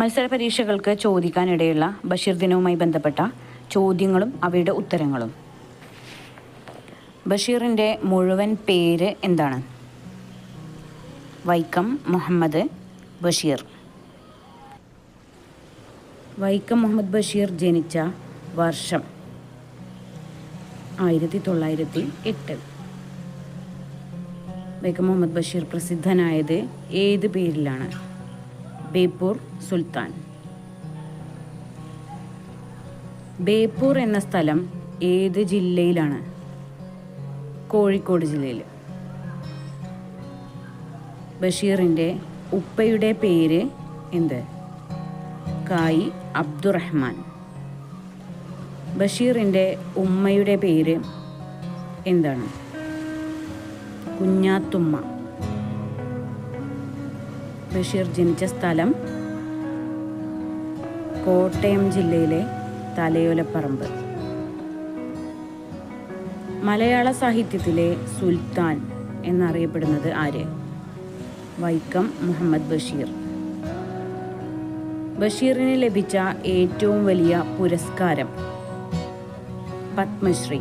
മത്സര പരീക്ഷകൾക്ക് ചോദിക്കാനിടയുള്ള ബഷീർ ദിനവുമായി ബന്ധപ്പെട്ട ചോദ്യങ്ങളും അവയുടെ ഉത്തരങ്ങളും. ബഷീറിന്റെ മുഴുവൻ പേര് എന്താണ്? വൈക്കം മുഹമ്മദ് ബഷീർ. വൈക്കം മുഹമ്മദ് ബഷീർ ജനിച്ച വർഷം ആയിരത്തി തൊള്ളായിരത്തി എട്ട് വൈക്കം മുഹമ്മദ് ബഷീർ പ്രസിദ്ധനായത് ഏത് പേരിലാണ്? ബേപ്പൂർ സുൽത്താൻ. ബേപ്പൂർ എന്ന സ്ഥലം ഏത് ജില്ലയിലാണ്? കോഴിക്കോട് ജില്ലയിൽ ബഷീറിന്റെ ഉപ്പയുടെ പേര് എന്ത്? കായി അബ്ദുറഹ്മാൻ. ബഷീറിന്റെ ഉമ്മയുടെ പേര് എന്താണ്? കുഞ്ഞാത്തുമ്മ. ബഷീർ ജനിച്ച സ്ഥലം കോട്ടയം ജില്ലയിലെ തലയോലപ്പറമ്പ്. മലയാള സാഹിത്യത്തിലെ സുൽത്താൻ എന്നറിയപ്പെടുന്നത് ആര്? വൈക്കം മുഹമ്മദ് ബഷീർ. ബഷീറിന് ലഭിച്ച ഏറ്റവും വലിയ പുരസ്കാരം പത്മശ്രീ.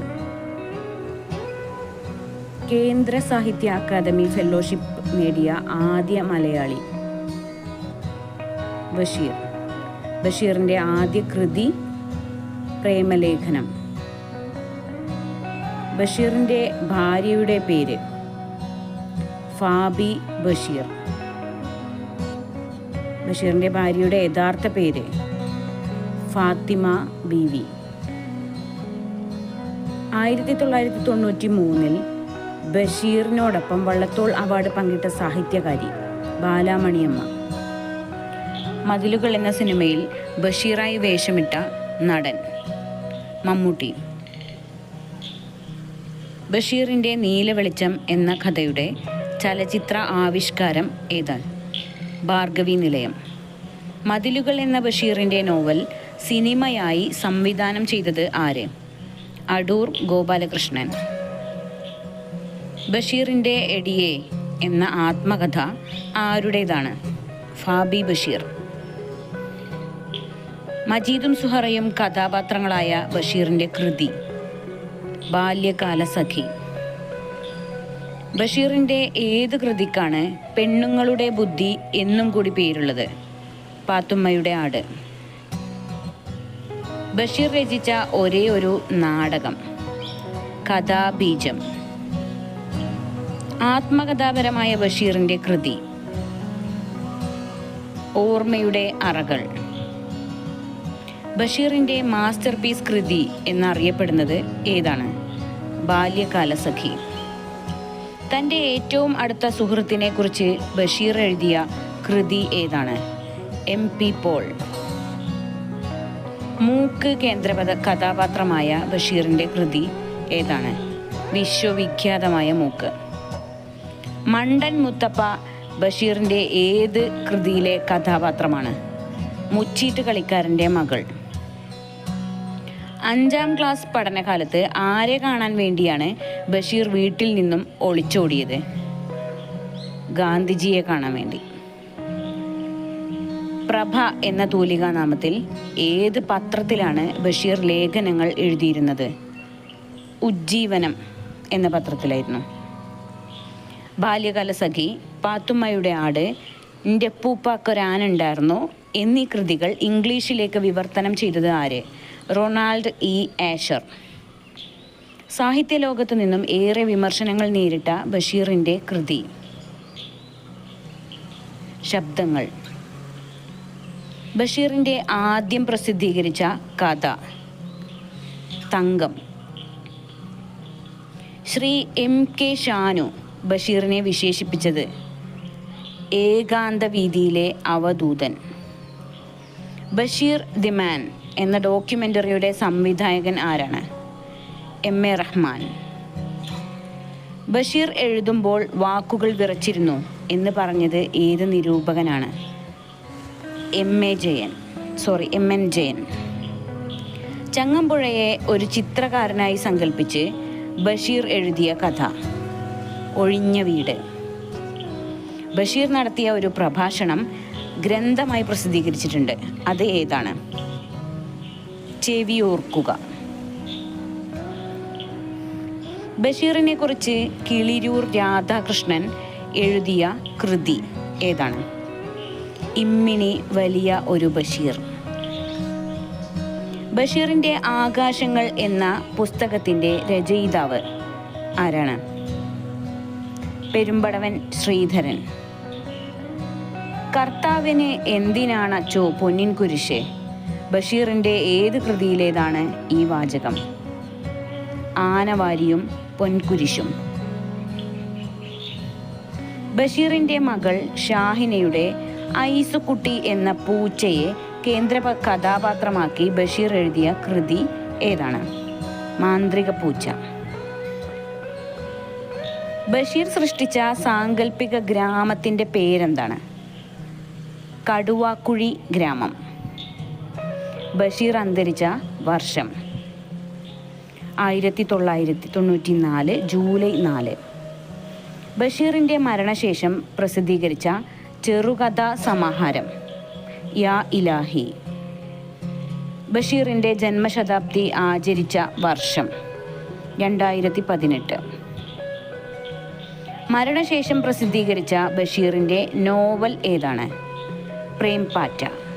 കേന്ദ്ര സാഹിത്യ അക്കാദമി ഫെലോഷിപ്പ് നേടിയ ആദ്യ മലയാളി. ബഷീർ. ബഷീറിന്റെ ആദ്യ കൃതി പ്രേമലേഖനം. ബഷീറിന്റെ ഭാര്യയുടെ പേര് ഫാബി ബഷീർ. ബഷീറിന്റെ ഭാര്യയുടെ യഥാർത്ഥ പേര് ഫാത്തിമ ബീവി. ആയിരത്തി തൊള്ളായിരത്തി തൊണ്ണൂറ്റി മൂന്നിൽ ബഷീറിനോടൊപ്പം വള്ളത്തോൾ അവാർഡ് പങ്കിട്ട സാഹിത്യകാരി ബാലാമണിയമ്മ. മതിലുകൾ എന്ന സിനിമയിൽ ബഷീറായി വേഷമിട്ട നടൻ മമ്മൂട്ടി. ബഷീറിന്റെ നീലവെളിച്ചം എന്ന കഥയുടെ ചലച്ചിത്ര ആവിഷ്കാരം ഏതാണ് ഭാർഗവി നിലയം. മതിലുകൾ എന്ന ബഷീറിന്റെ നോവൽ സിനിമയായി സംവിധാനം ചെയ്തത് ആര്? അടൂർ ഗോപാലകൃഷ്ണൻ. ബഷീറിന്റെ എടിയെ എന്ന ആത്മകഥ ആരുടേതാണ്? ഫാബി ബഷീർ. മജീദും സുഹറയും കഥാപാത്രങ്ങളായ ബഷീറിന്റെ കൃതി ബാല്യകാല സഖി ബഷീറിന്റെ ഏത് കൃതിക്കാണ് പെണ്ണുങ്ങളുടെ ബുദ്ധി എന്നും കൂടി പേരുള്ളത്? പാത്തുമ്മയുടെ ആട്. ബഷീർ രചിച്ച ഒരേ ഒരു നാടകം കഥാബീജം. ആത്മകഥാപരമായ ബഷീറിന്റെ കൃതി ഓർമ്മയുടെ അറകൾ. ബഷീറിന്റെ മാസ്റ്റർ പീസ് കൃതി എന്നറിയപ്പെടുന്നത് ഏതാണ്? ബാല്യകാല സഖി. തന്റെ ഏറ്റവും അടുത്ത സുഹൃത്തിനെ കുറിച്ച് ബഷീർ എഴുതിയ കൃതി ഏതാണ്? M P Paul. മൂക്ക് കേന്ദ്ര കഥാപാത്രമായ ബഷീറിന്റെ കൃതി ഏതാണ്? വിശ്വവിഖ്യാതമായ മൂക്ക്. മണ്ടൻ മുത്തപ്പ ബഷീറിന്റെ ഏത് കൃതിയിലെ കഥാപാത്രമാണ്? മുച്ചീട്ട് കളിക്കാരന്റെ മകൾ. അഞ്ചാം ക്ലാസ് പഠനകാലത്ത് ആരെ കാണാൻ വേണ്ടിയാണ് ബഷീർ വീട്ടിൽ നിന്നും ഒളിച്ചോടിയത്? ഗാന്ധിജിയെ കാണാൻ വേണ്ടി. പ്രഭ എന്ന തൂലികാനാമത്തിൽ ഏത് പത്രത്തിലാണ് ബഷീർ ലേഖനങ്ങൾ എഴുതിയിരുന്നത്? ഉജ്ജീവനം എന്ന പത്രത്തിലായിരുന്നു. ബാല്യകാല സഖി പാത്തുമ്മയുടെ ആട് എന്റെ പൂപ്പാക്കൊരാനുണ്ടായിരുന്നു എന്നീ കൃതികൾ ഇംഗ്ലീഷിലേക്ക് വിവർത്തനം ചെയ്തത് ആര്? Ronald E. ആഷർ. സാഹിത്യ ലോകത്തു നിന്നും ഏറെ വിമർശനങ്ങൾ നേരിട്ട ബഷീറിന്റെ കൃതി. ശബ്ദങ്ങൾ. ബഷീറിന്റെ ആദ്യം പ്രസിദ്ധീകരിച്ച കഥ. തങ്കം. ശ്രീ എം. കെ. ഷാനു ബഷീറിനെ വിശേഷിപ്പിച്ചത് ഏകാന്ത വീതിയിലെ അവധൂതൻ. Basheer the man. എന്ന ഡോക്യുമെന്ററിയുടെ സംവിധായകൻ ആരാണ്? M A Rahman. ബഷീർ എഴുതുമ്പോൾ വാക്കുകൾ വിറച്ചിരുന്നു എന്ന് പറഞ്ഞത് ഏത് നിരൂപകനാണ്? M A Jayan. Sorry M N Jayan. ചങ്ങമ്പുഴയെ ഒരു ചിത്രകാരനായി സങ്കല്പിച്ച് ബഷീർ എഴുതിയ കഥ ഒഴിഞ്ഞ വീട്. ബഷീർ നടത്തിയ ഒരു പ്രഭാഷണം ഗ്രന്ഥമായി പ്രസിദ്ധീകരിച്ചിട്ടുണ്ട്. അത് ഏതാണ്? ചെവിയോർക്കുക ബഷീറിനെ കുറിച്ച് കിളിരൂർ രാധാകൃഷ്ണൻ എഴുതിയ കൃതി ഏതാണ്? ഇമ്മിണി വലിയ ഒരു ബഷീർ. ബഷീറിന്റെ ആകാശങ്ങൾ എന്ന പുസ്തകത്തിന്റെ രചയിതാവ് ആരാണ്? പെരുമ്പടവൻ ശ്രീധരൻ. കർത്താവിന് എന്തിനാണ് ചോ പൊന്നിൻ കുരിശ് ബഷീറിന്റെ ഏത് കൃതിയിലേതാണ് ഈ വാചകം? ആനവാരിയും പൊൻകുരിശും. ബഷീറിന്റെ മകൾ ഷാഹിനയുടെ ഐസുക്കുട്ടി എന്ന പൂച്ചയെ കേന്ദ്ര കഥാപാത്രമാക്കി ബഷീർ എഴുതിയ കൃതി ഏതാണ്? മാന്ത്രിക പൂച്ച. ബഷീർ സൃഷ്ടിച്ച സാങ്കല്പിക ഗ്രാമത്തിന്റെ പേരെന്താണ്? കടുവാക്കുഴി ഗ്രാമം. ബഷീർ അന്തരിച്ച വർഷം. ആയിരത്തി തൊള്ളായിരത്തി തൊണ്ണൂറ്റി നാല് ജൂലൈ നാല്. ബഷീറിന്റെ മരണശേഷം പ്രസിദ്ധീകരിച്ച ചെറുകഥാ സമാഹാരം യാ ഇലാഹി. ബഷീറിന്റെ ജന്മശതാബ്ദി ആചരിച്ച വർഷം രണ്ടായിരത്തി പതിനെട്ട് മരണശേഷം പ്രസിദ്ധീകരിച്ച ബഷീറിന്റെ നോവൽ ഏതാണ്? പ്രേം പാറ്റ